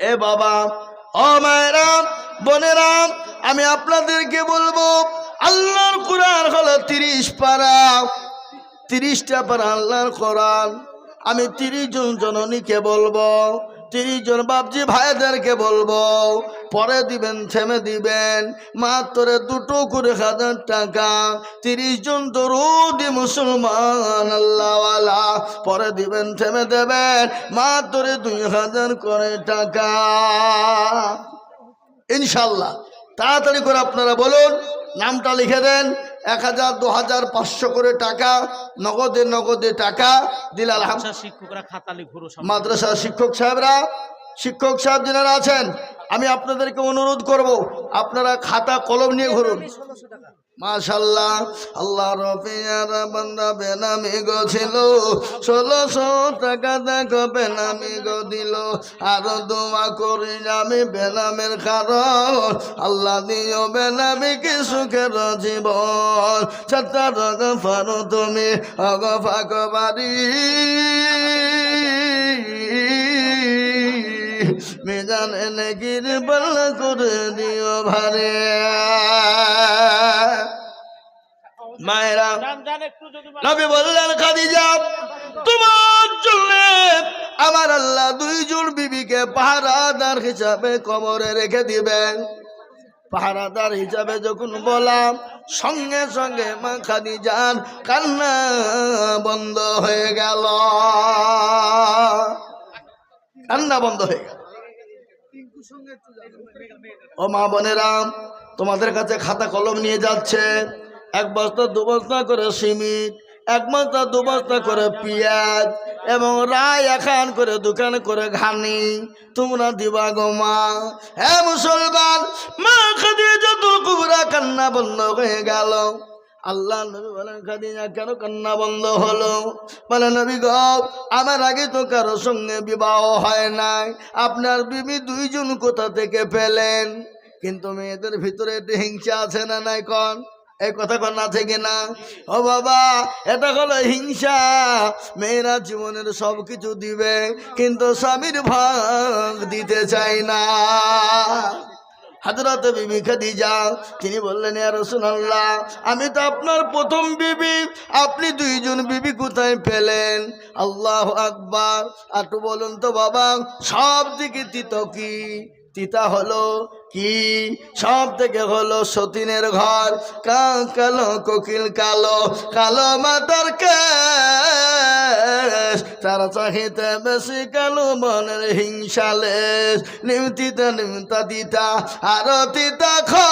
এ বাবা, ও মায়েরাম বোনেরাম আমি আপনাদেরকে বলব, আল্লাহর কোরআন হলো তিরিশ পারা। তিরিশটা পারা আল্লাহর কোরআন। আমি তিরিশ জন জননীকে বলব, তিরিশ জন বাপজি ভাইদেরকে বলব পরে দিবেন থেমে দিবেন। মাত্র দুটো করে হাজার টাকা। তিরিশ জন দরুদি মুসলমান আল্লাহওয়ালা। পরে দিবেন থেমে দেবেন। মাত্র দুই হাজার করে টাকা। ইনশাল্লাহ তাড়াতাড়ি করে আপনারা বলুন নামটা লিখে দেন। এক হাজার দু হাজার পাঁচশো করে টাকা। নগদে নগদে টাকা। দিল আলহাম আচ্ছা শিক্ষকরা খাতা লিখুরো মাদ্রাসার শিক্ষক সাহেবরা শিক্ষক সাহেব যারা আছেন আমি আপনাদেরকে অনুরোধ করব, আপনারা খাতা কলম নিয়ে ঘুরুন। আল্লাহ ছিল, ষোলোশো টাকা বেনামি গো আরও করি আমি বেনামের আল্লাহ দিও জীবন তুমি, অগ বাড়ি। মেজান এনে গির বল্লা করে দিও ভারে। মায়েরা, নবী বললেন, খাদিজা, তোমার জন্য আমার আল্লাহ দুইজন বিবিকে পাহারাদার হিসাবে কবরে রেখে দিবেন। পাহারাদার হিসাবে যখন বললাম, সঙ্গে সঙ্গে মা খাদিজার কান্না বন্ধ হয়ে গেল। কান্না বন্ধ হয়ে গেল। ও মা বোনেরাম তোমাদের কাছে খাতা কলম নিয়ে যাচ্ছে। এক বস্তা, দু বস্তা করে সিমিট এক বস্তা, দু বস্তা করে পেঁয়াজ, এবং রায় এখান করে, দোকান করে ঘানি। তোমরা দিবা গো মা। হ্যাঁ মুসলমান, মা খাদিয়ে যত কুবরা কান্না বন্ধ হয়ে গেল। আল্লাহ নবী বলেন, খাদিজা, কেন কান্না বন্ধ হলো? বলে, নবী গ, আমার আগে তো কারও সঙ্গে বিবাহ হয় নাই। আপনার বিবি দুইজন কোথা থেকে পেলেন? কিন্তু মেয়েদের ভিতরে একটু হিংসা আছে না নাই কন? এই কথা কন আছে কিনা? ও বাবা, এটা হলো হিংসা। মেয়েরা জীবনের সব কিছু দিবে, কিন্তু স্বামীর ভাগ দিতে চায় না। হাজরত বিবি খাদিজা, তিনি বললেন, ইয়া রাসূলুল্লাহ, আমি তো আপনার প্রথম বিবি, আপনি দুইজন বিবি কোথায় পেলেন? আল্লাহ আকবার একটু বলুন তো বাবা, সব দিকে তিত কি? তিতা হলো কি? সব থেকে হলো সতীনের ঘর কা কালো, কোকিল কালো কালো মাতার কেশ তার চাহিতে বেশি কালো মনের হিংসালেশ নিমতিতে নিমতা দিতা আরও তিতা খর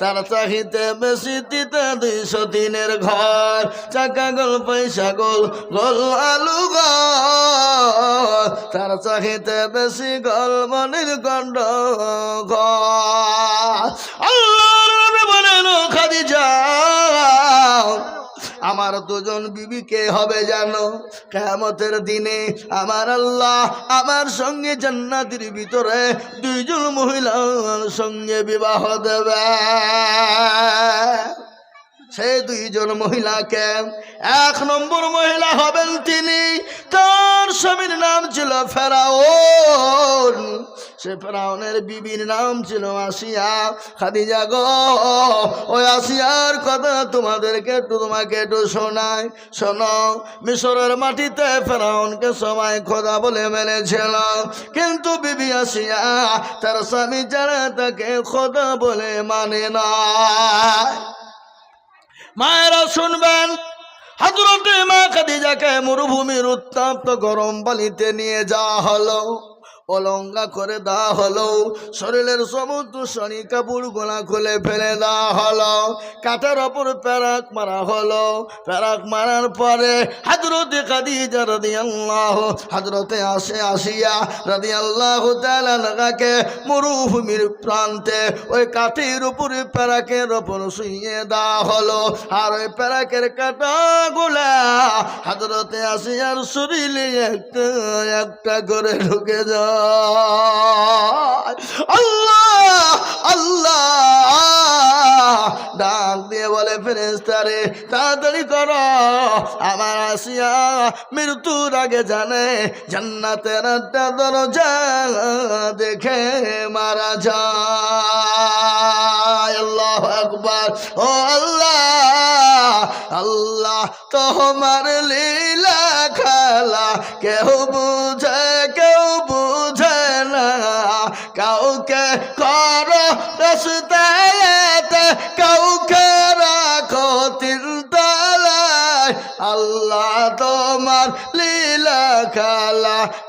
তার চাহিতে বেশি তিতা দুইশো দিনের ঘর। চাকা গোল, পয়সা গোল গোল আলু গল তার চাহিতে বেশি গল মনের ঘর আল্লাহ খাদিজা আমার দুজন বিবি কে হবে জানো? কেমতের দিনে আমার আল্লাহ আমার সঙ্গে জান্নাতির ভিতরে দুইজন মহিলার সঙ্গে বিবাহ দেবে। সেই দুইজন মহিলাকে এক নম্বর মহিলা হবেন তিনি। তার স্বামীর নাম ছিল ফেরাউন। সে ফেরাউনের বিবির নাম ছিল আসিয়া, খাদিজা গো, ওই আসিয়ার কথা তোমাদেরকে একটু তোমাকে একটু শোনায় শোনো, মিশরের মাটিতে ফেরাউনকে সবাই খোদা বলে মেনেছিল। কিন্তু বিবি আসিয়া তার স্বামী যারা তাকে খোদা বলে মানে না। মায়েরা শুনবেন হাজরতে মা খাদিজাকে মরুভূমির উত্তাপ্ত গরম পানিতে নিয়ে যাওয়া হলো। অলঙ্গা করে দেওয়া হলো। শরীরের সমুদ্র শনি কাপড় গোলা খুলে ফেলে দেওয়া হলো। কাঠের ওপর প্যারাক মারা হলো। প্যারাক মারার পরে হাজরতে খাদিজা রাদি আল্লাহ হাজরতে আসে আসিয়া রাদি আল্লাহ তালাকে মরুভূমির প্রান্তে ওই কাঠের উপরে প্যারাকের ওপর শুইয়ে দেওয়া হলো। আর ওই প্যারাকের কাটা গোলা হাজরতে আসিয়ার শরীরে একটা একটা করে ঢুকে যায়। আল্লাহ আল্লাহ ডাক দিয়ে বলে তাড়াতাড়ি করো। আমার আসিয়া মৃত্যুর আগে জানে, জান্নাতের একটা দেখে মারা যায়। আল্লাহ আকবার। ও আল্লাহ আল্লাহ তোমার লীলা খেলা কেউ বুঝে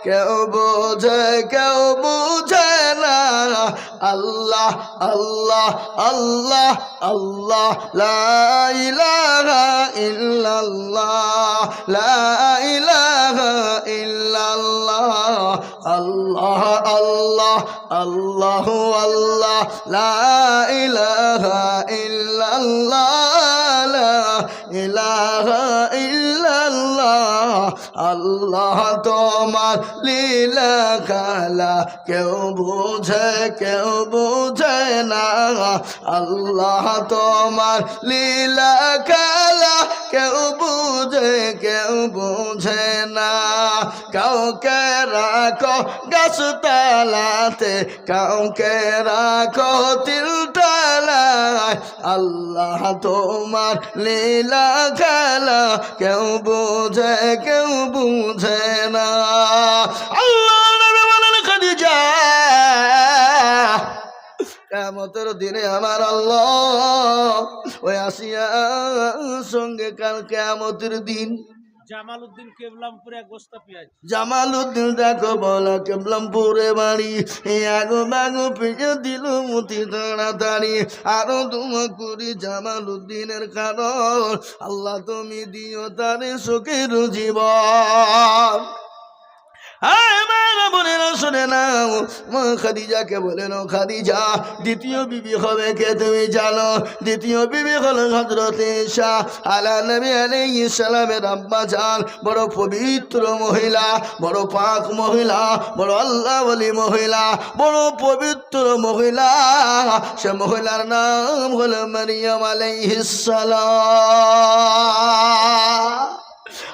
কেউ বোঝে, কেউ বুঝে না। আল্লাহ আল্লাহ আল্লাহ আল্লাহ, লা ইলাহা ইল্লাল্লাহ, লা ইলাহা ইল্লাল্লাহ, আল্লাহ আল্লাহ আল্লাহ আল্লাহ, লা ইলাহা ইল্লাল্লাহ, লা আল্লাহ তোমার লীলা কালা কেউ বুঝে কেউ বুঝে না। আল্লাহ তোমার লীলা কালা কেউ বুঝে কেউ বুঝে না। কাউকে রাখো গাছ তালাতে কাউকে রাখো তিল তালায় আল্লাহ তোমার লীলা খেলা কেউ বুঝে কেউ বুঝে না। কেমতের দিনে আমার আল্লাহ ওই আসিয়া সঙ্গে কাল কেমতের দিন জামাল উদ্দিন কেবলামপুরে বস্তা পেঁয়াজ। জামাল উদ্দিন দেখো বলা, কেবলামপুরে বাড়ি। আগো বাগো পেয়ে দিল মুতি তাড়াতাড়ি। আরও তোমা করি জামালুদ্দিনের কারণ। আল্লাহ তুমি দিও তারে সুখের জীবন হ্যাঁ মারা বোনেরা শুনে নাও মা খাদিজাকে বলেন খাদিজা, দ্বিতীয় কে তুমি জানো? দ্বিতীয় বড় পবিত্র মহিলা, বড় পাক মহিলা, বড় আল্লাহ বলি মহিলা, বড় পবিত্র মহিলা। সে মহিলার নাম হল মারিয়াম আলাইহিস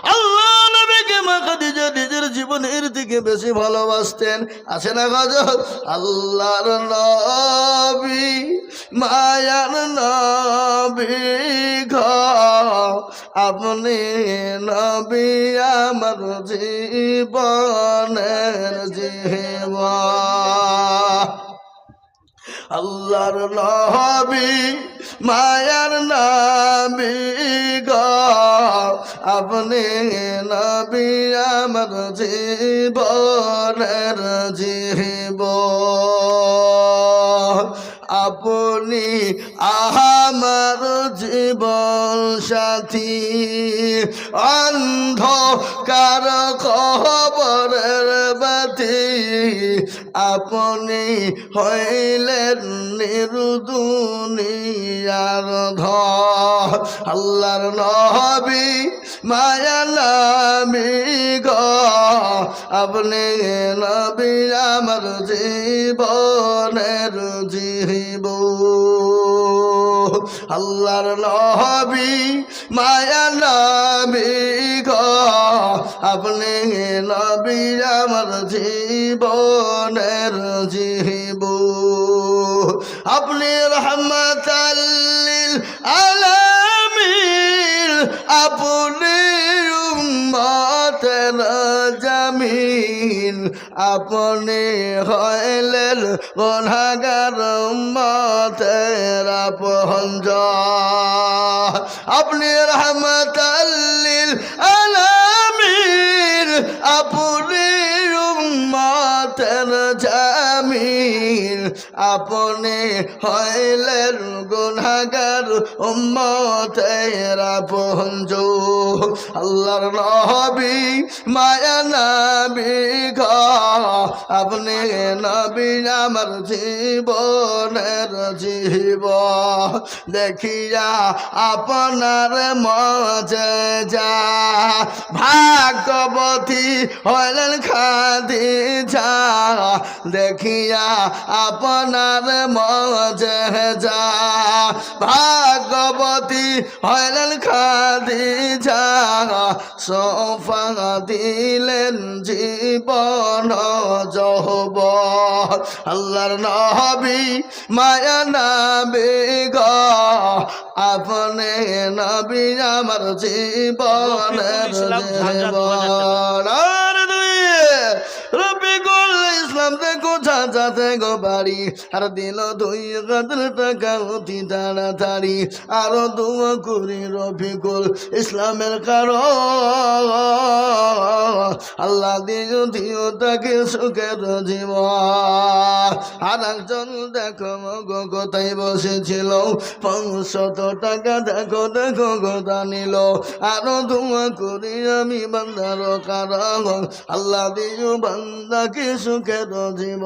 আল্লাহ নবীকে মা খাদিজা নিজের জীবনের থেকে বেশি ভালোবাসতেন। আছে না গজল? আল্লাহর নবী, মায়ার নবী ঘ আপনি নবী আমার জীবনের জীবন। আল্লাহর নবী মায়ার নবী গ আপনি নবী আমার জীবনের জীব আপনি আমার জীবন সাথী। অন্ধকার খবরের বাতি আপনি হইলেন নিরুদুনিয়ার ধ আল্লাহর নবী মায়া নামি গ। আপনি নবী আমার জীবনের জীব আল্লাহর নবী মায়া নবী গ। আপনি নবী আমার জীবনের জীব। আপনি রহমতাল্লিল আপনি হইলেন গনাগার মতের আপহঞ্জ আপনি রহমতাল আপনি হইলেন গুনাগার উম্মতের আপহঞ্জ আল্লাহর নবী মায়া নবী গ। আপনি নবী আমার জীবনের জীব। দেখিয়া আপনার মজে যা। ভাগ্যবতী হলেন খাদি যা দেখিয়া আপনার মজে যা ভাগ্যবতী হলেন খাদি যা সোফা দিলেন জীবন যহব আল্লাহর নবী মায়া নাবি গ। আপনি নবী আমার জীবনের জীবন। ইসলাম দেখো চাচাতে গো বাড়ি। আর দিল দুই হাজার টাকা, অতি তাড়াতাড়ি। আরও দুয়া করি রফিকুল ইসলামের কারণ আল্লাহ দিও দিও তাকে সুখের জীবন। আর একজন দেখো গো কোথায় বসেছিল? পাঁচশত টাকা দেখো দেখো গোদা নিল? আরও ধোঁয়া করি আমি বান্দার কারণ আল্লাহ দিও বান্দাকে সুখের জীবন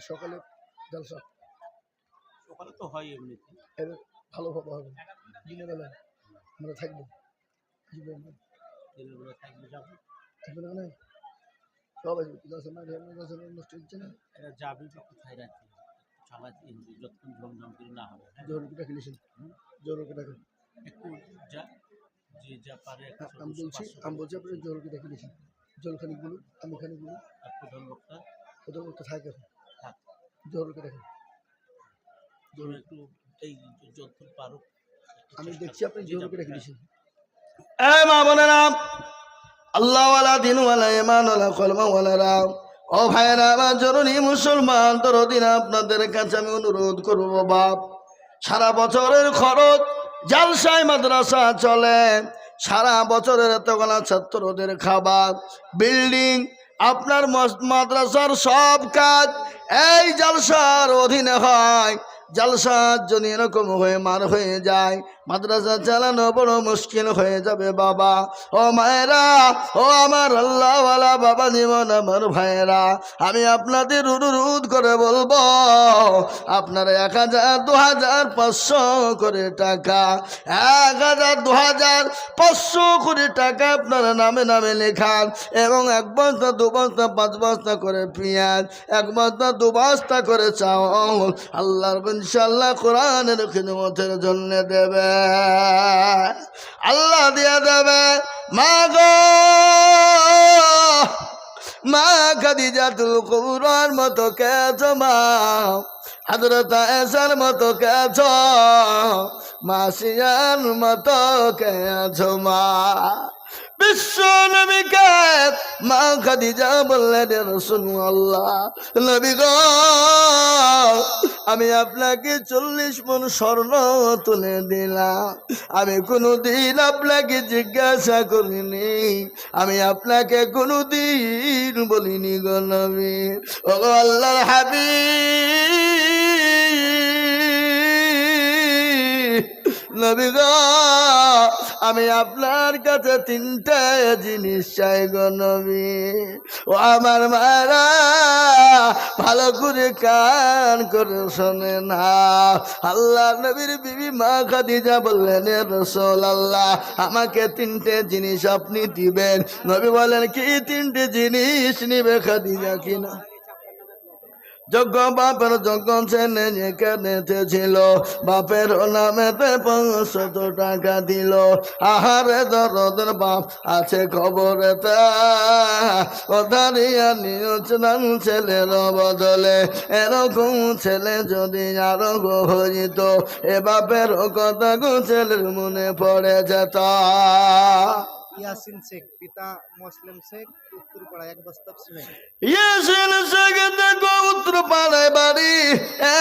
সকালে জলসা সকালে তো হয় এমনিতে। এর ভালোভাবে হবে। দিনের বেলা আমরা থাকব। আসব দিনের বেলা থাকবে যাব। থাকবে না কেন? সব আসবে পূজা আছে না না, হচ্ছে না যাবে বা চালা যতক্ষণ ধুমধাম করে না হবে। হ্যাঁ? জোর কেটে খেলেছেন? জোর কেটে একটু যা যে যা পারে আমি বলছি আমি বলছি আপনি জোর খেলেছেন? আমি খানিকগুলো। আর প্রধান বক্তা? ওদের মতো থাকে এখন। থাক। জোর কেটে খান। তুমি একটু এই যতক্ষণ পারো একটু আমি দেখছি করো। আপনি জোর হ্যাঁ। খেলেছেন। এ মা বোনেরা আল্লাহওয়ালা দিনওয়ালা ইমানওয়ালা কলমাওয়ালারা ও ভাইয়েরা, আমার জরুরি মুসলমান তোর তরদিন আপনাদের কাছে আমি অনুরোধ করব, বাপ। সারা বছরের খরচ জালসাই মাদ্রাসা চলে, সারা বছরের এতগুলা ছাত্রদের খাবার, বিল্ডিং, আপনার মাদ্রাসার সব কাজ এই জালসার অধীনে হয়। জালসার যদি এরকম হয়ে মার হয়ে যায়। মাদ্রাসা চালানো বড় মুশকিল হয়ে যাবে বাবা। ও মায়েরা, ও আমার আল্লাহওয়ালা বাবা জীবন আমার ভাইয়েরা। আমি আপনাদের অনুরোধ করে বলব, আপনারা এক হাজার, দু হাজার পাঁচশো করে টাকা, এক হাজার, দু হাজার পাঁচশো করে টাকা আপনারা নামে নামে লেখান এবং এক বস্তা, দু বস্তা, পাঁচ বস্তা করে পেঁয়াজ, এক বস্তা, দু বস্তা করে চাউল, আল্লাহর ইনশাল্লাহ কোরআনের খিদমতের জন্য দেবে। আল্লাহ দিয়ে দেবে, মা গো, মা খাদিজাতুল কুবরার মতো কেছ মা হজরত এসার মতো কেছ মাসিয়ার মতো কেছ মা। বিশ্ব নবী গো, আমি আপনাকে চল্লিশ মন স্বর্ণ তুলে দিলাম। আমি কোনোদিন আপনাকে জিজ্ঞাসা করিনি। আমি আপনাকে কোনোদিন বলিনি গো নবী। ও আল্লাহর আমি আপনার কাছে তিনটে জিনিস চাই গো নবী। ও আমার মারা ভালো করে কান করে শোনে না। আল্লাহ নবীর বিবি মা খাদিজা বললেন, "এ রসুল আল্লাহ আমাকে তিনটে জিনিস আপনি দিবেন। নবী বলেন, কি তিনটে জিনিস নিবে খাদিজা কিনা? যজ্ঞ বাপের যজ্ঞ ছেলে যেখানেতে ছিল বাপের নামেতে পাঁচশত টাকা দিল। আহারে দরদের বাপ আছে খবরেতে কথারিয়া নিয়োজন ছেলের বদলে। এরকম ছেলে যদি আরও হইত, এ বাপের কথা ছেলের মনে পড়ে যেত। ইয়াসিন শেখ, পিতা মুসলিম শেখ, উত্তরপাড়া এক বস্তা সিমেন্ট। ইয়াসিন শেখ দেখো পাড়ায় বাড়ি।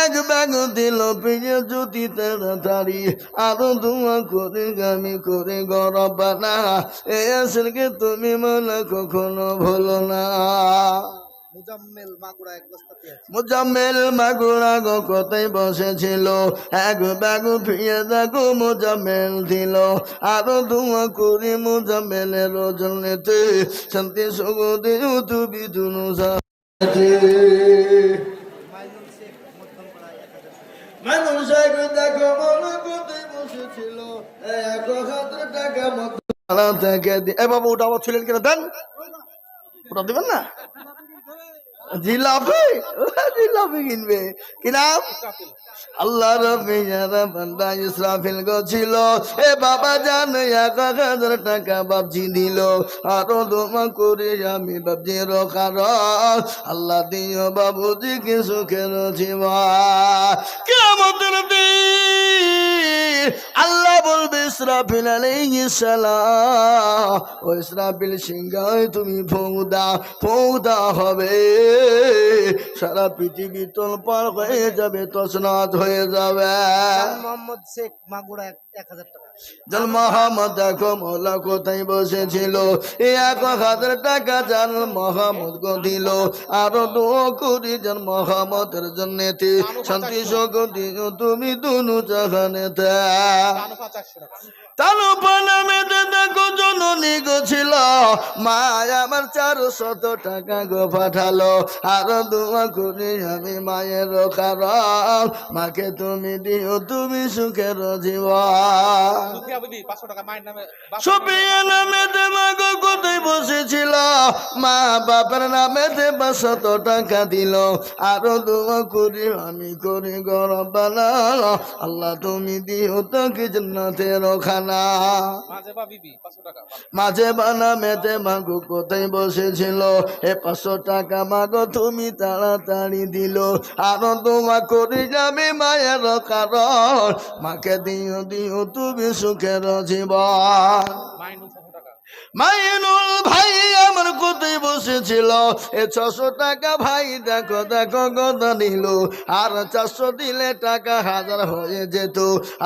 এক ব্যাগ দিল পিয়ে যদি তাড়াতাড়ি আরও ধোঁয়া করে গামি করে গরম বানা ইয়াসিনকে তুমি মনে কখনো ভুলো না। মুজাম্মেল মাগুরা এক বস্তা পেঁয়াজ মুজাম্মেল মাগুরা গো কোথায় বসেছিল? এক ব্যাগু ফিরে দেখো মুজাম্মেল দিল। আরও ধোঁয়া করি মুজাম্মেলের রজনীতে শান্তি দিও তুমি দুনু মানুষ দেখো মনে কোথায় বসেছিল। এক হাজার টাকা মতো। থেকে এ বাবু ওটা আবার ছিলেন কিনা দেন? ওটা দিবেন না? জিলাপি জিলাপি কিনবে। কি নাম? আল্লাহ রবি বান্দা ইসরাফিল গছিল এ বাবা জান এক হাজার টাকা বাবজি দিল। আরও দোমা করে আমি বাবজি রখার আল্লাহ দিও বাবুজি কি সুখের জীবা কেমতের দিন আল্লাহ বলবে, ইসরাফিল সালাম। ও ইসরাফিল সিংহায় তুমি ফৌদা ফৌদা হবে। সারা পৃথিবী তোলপাড় হয়ে যাবে তসনাত হয়ে যাবে। মোহাম্মদ শেখ মাগুরা এক হাজার টাকা। জল মোহাম্মদ দেখো মোলা কোথায় বসেছিল? এক হাজার টাকা জান মোহাম্মদ গো দিল। আরও দু কোটি জন মোহাম্মদের জন্য শান্তি শোক তুমি দুনু জাহানেতে তালু পানামেতে দেখো জননী গো ছিল। মা আমার চারশত টাকা গো পাঠালো। আরও দোয়া করি আমি মায়ের কারণ। মাকে তুমি দিও তুমি সুখের জীবন। নামে সুপিয়া নামে দেমাগো কোথায় বসেছিল? মা বাপের নামে দেবা টাকা দিল। আরও দোয়া করি আমি করি গরম বানা আল্লাহ তুমি দিও খানা। মাঝে মাঝে বানা মেতে মাগো কোথায় বসেছিল? এ পাঁচশো টাকা মাগো তুমি তাড়াতাড়ি দিল। আরও দোয়া করি যাবে মায়ের কারণ। মাকে দিও দিও তুমি সুখের জীবন। মাইনুল টাকা ভাই আমার কোথায় বসেছিল। এ ছশো টাকা ভাই দেখো দেখো কত নিল। আর চারশো দিলে টাকা হাজার হয়ে যেত।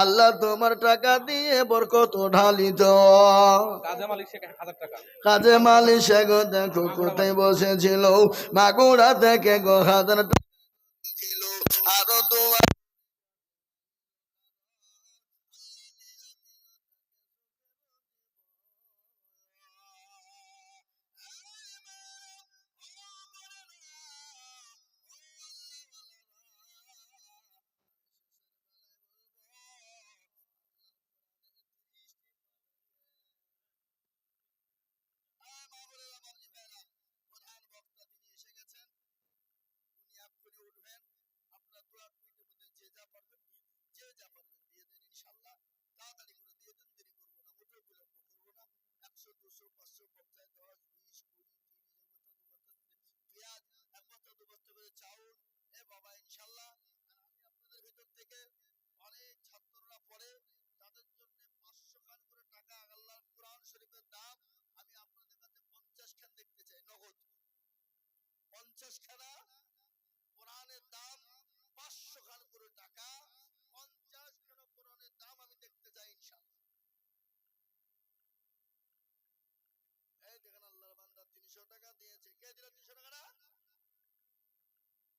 আল্লাহ তোমার টাকা দিয়ে বরকত ঢালিত। কাজে মালিক সে গো দেখো কোথায় বসেছিল। মাগুরা থেকে গো হাজার টাকা ছিল। আরও তোমার যে পারবেন দিয়ে দেন ইনশাল্লাহ। তাড়াতাড়ি করে দিয়ে দেন, দেরি করব না। মোটেও বিলম্ব করব না। একশো, দুশো, পাঁচশো, পঞ্চাশ, দশ, বিশ, কুড়ি, তিরিশ এক বস্তা দু বস্তা পেঁয়াজ এক বস্তা দু বস্তা করে চাউল। এ বাবা, ইনশাল্লাহ। আমি আপনাদের ভিতর থেকে অনেক ছাত্ররা পড়ে, তাদের জন্য পাঁচশো খান করে টাকা আল্লাহর কোরআন শরীফের দাম আমি আপনাদের কাছে পঞ্চাশ খান দেখতে চাই, নগদ। পঞ্চাশ খানা কোরআনের দাম পাঁচশো খান করে টাকা পঞ্চাশ খানা কোরআনের দাম আমি দেখতে চাই ইনশাল্লাহ এই দেখেন আল্লাহর বান্দা তিনশো টাকা দিয়েছে কে দিল তিনশো টাকাটা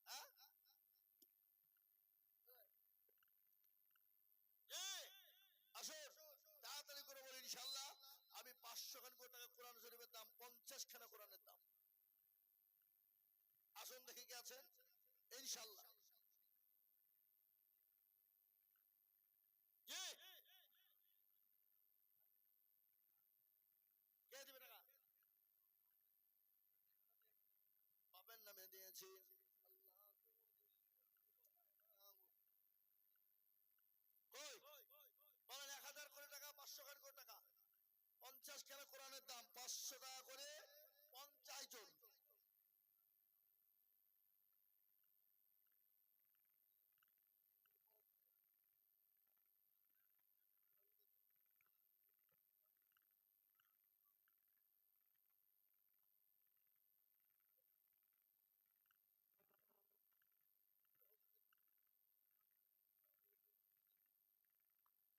হ্যাঁ? কে? আসুন, তাড়াতাড়ি করে বলি ইনশাল্লাহ আমি পাঁচশো টাকা কোরআন শরীফের দাম পঞ্চাশ খানা কোরআনের দাম। আসুন দেখি কে ইনশাল্লাহ কে? নামে দিয়েছি কই বলেন এক হাজার করে টাকা পাঁচশো খান করে টাকা পঞ্চাশ খানা কোরআনের দাম পাঁচশো টাকা করে পঞ্চাশ জন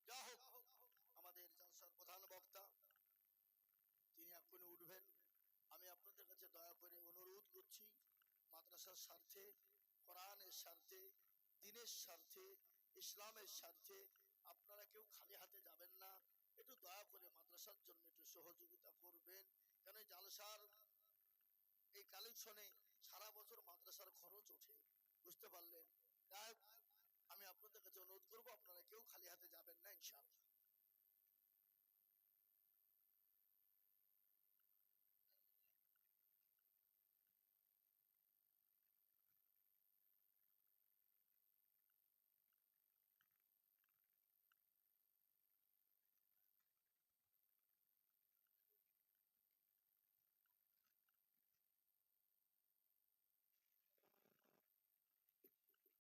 যা হোক আমাদের জলসার প্রধান বক্তা তিনি এক্ষুনি উঠবেন আমি আপনাদের কাছে দয়া করে অনুরোধ করছি মাদ্রাসার স্বার্থে, কোরআনের স্বার্থে, দিনের স্বার্থে, ইসলামের স্বার্থে আপনারা কেউ খালি হাতে যাবেন না। একটু দয়া করে মাদ্রাসার জন্য একটু সহযোগিতা করবেন। কেন এই জালসার এই কালেকশনে সারা বছর মাদ্রাসার খরচ ওঠে, বুঝতে পারলেন? আমি আপনাদের কাছে অনুরোধ করব, আপনারা কেউ খালি হাতে যাবেন না, ইনশাআল্লাহ।